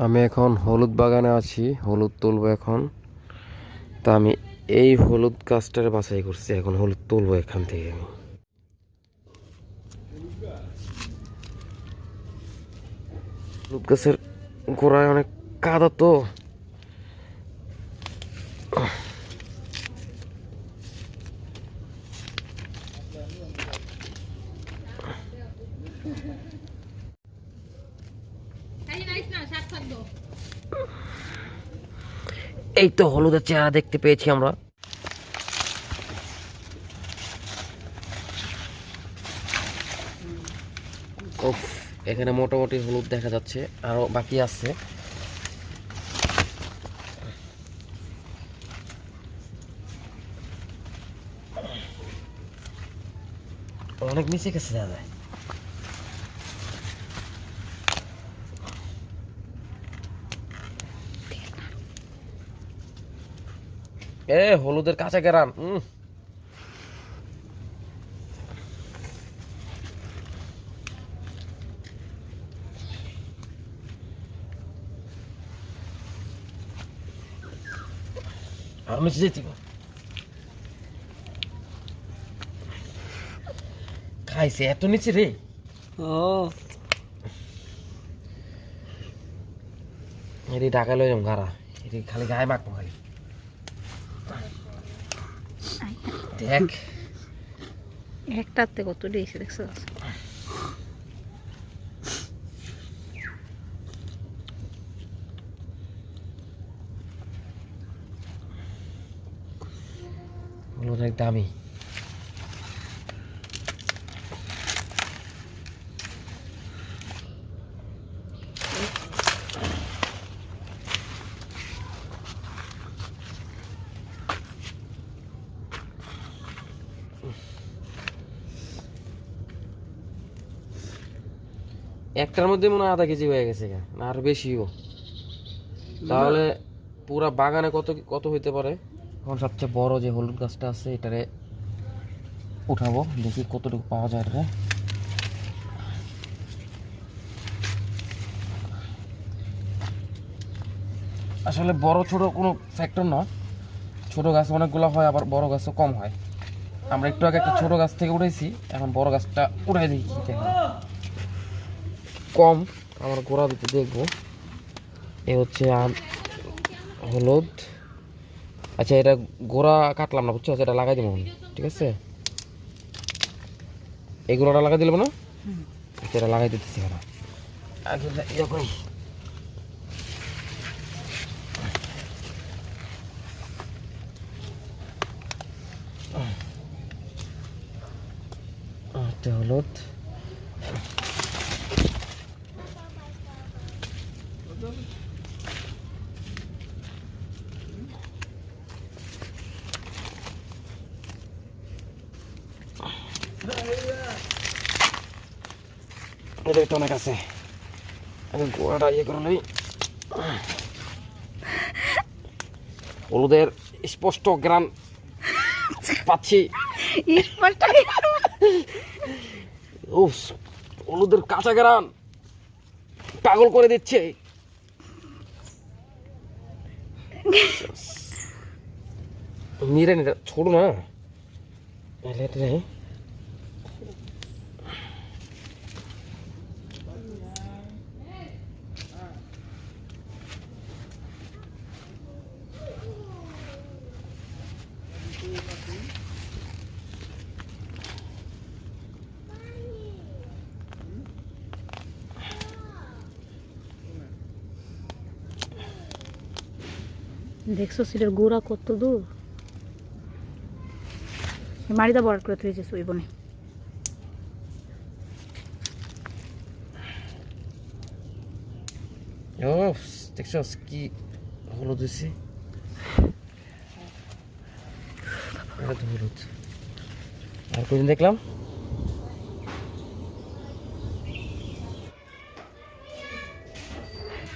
আমি এখন হলুদ বাগানে আছি, হলুদ তুলবো এখন। তা আমি এই হলুদ গাছটার বাছাই করছি, এখন হলুদ তুলবো এখান থেকে আমি। হলুদ গাছের গোড়ায় অনেক কাদা তো। এই তো হলুদের চেহারা দেখতে পেয়েছি আমরা। এখানে মোটামুটি হলুদ দেখা যাচ্ছে, আরও বাকি আছে। অনেক নিচে গেছে, দাদা। এ হলুদের কাঁচা গেরান নিচে যেতে খাইছে এত নিচে রে। ও। এটি ঢাকা লই যাম গারা এটি খালি গায়ে মাখবো খালি। দেখ। একটাতে কত দিয়েছে দেখছ? দামি। একটার মধ্যে মনে হয় আধা কেজি হয়ে গেছে না আরও বেশিও তাহলে পুরা বাগানে কত কত হইতে পারে? এখন সবচেয়ে বড় যে হলুদ গাছটা আছে, এটারে উঠাবো, দেখি কতটুকু পাওয়া যায় এটা। আসলে বড়, ছোট কোনো ফ্যাক্টর না ছোট গাছ অনেকগুলো হয়, আবার বড় গাছও কম হয়। আমরা একটু আগে একটা ছোট গাছ থেকে উঠেছি এখন বড় গাছটা উঠাই দিই কম। আমরা গোড়া দিতে দেখব। এ হচ্ছে হলুদ। আচ্ছা এটা গোড়া কাটলাম না বুঝছ? এটা লাগাই দিব ঠিক আছে? এই গোড়াটা লাগাই দিলাম না আচ্ছা, এটা লাগাই দিতেছি না এটা হলুদ। এটা একটু অনেক আছে। আমি গোড়াটা ইয়ে করে নেই। হলুদের স্পষ্ট গ্রান পাচ্ছি। হলুদের কাঁচা গ্রান পাগল করে দিচ্ছে। నీరే చూడునా లేటనే দেখছ সিটের গোড়া কত দূর? মাড়িটা বড় করে তুলেছে ওই বনে দেখছ কি হলুদ হয়েছে? হলুদ। আর কোনদিন দেখলাম?